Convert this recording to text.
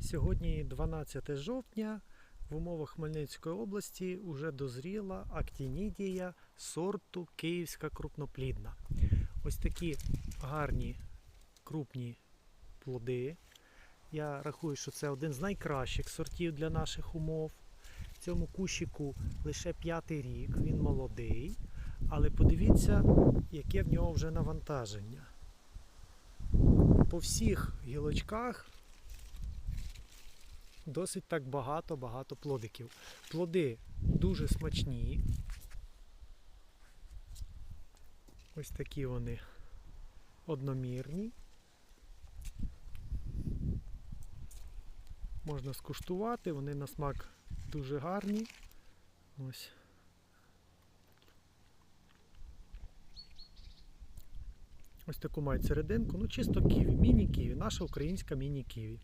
Сьогодні 12 жовтня. В умовах Хмельницької області вже дозріла актінідія сорту Київська крупноплідна. Ось такі гарні крупні плоди. Я рахую, що це один з найкращих сортів для наших умов. Цьому кущику лише п'ятий рік, він молодий. Але подивіться, яке в нього вже навантаження. По всіх гілочках досить так багато-багато плодиків. Плоди дуже смачні. Ось такі вони одномірні. Можна скуштувати, вони на смак дуже гарні. Ось. Ось таку мають серединку, ну чисто ківі, міні-ківі, наша українська міні-ківі.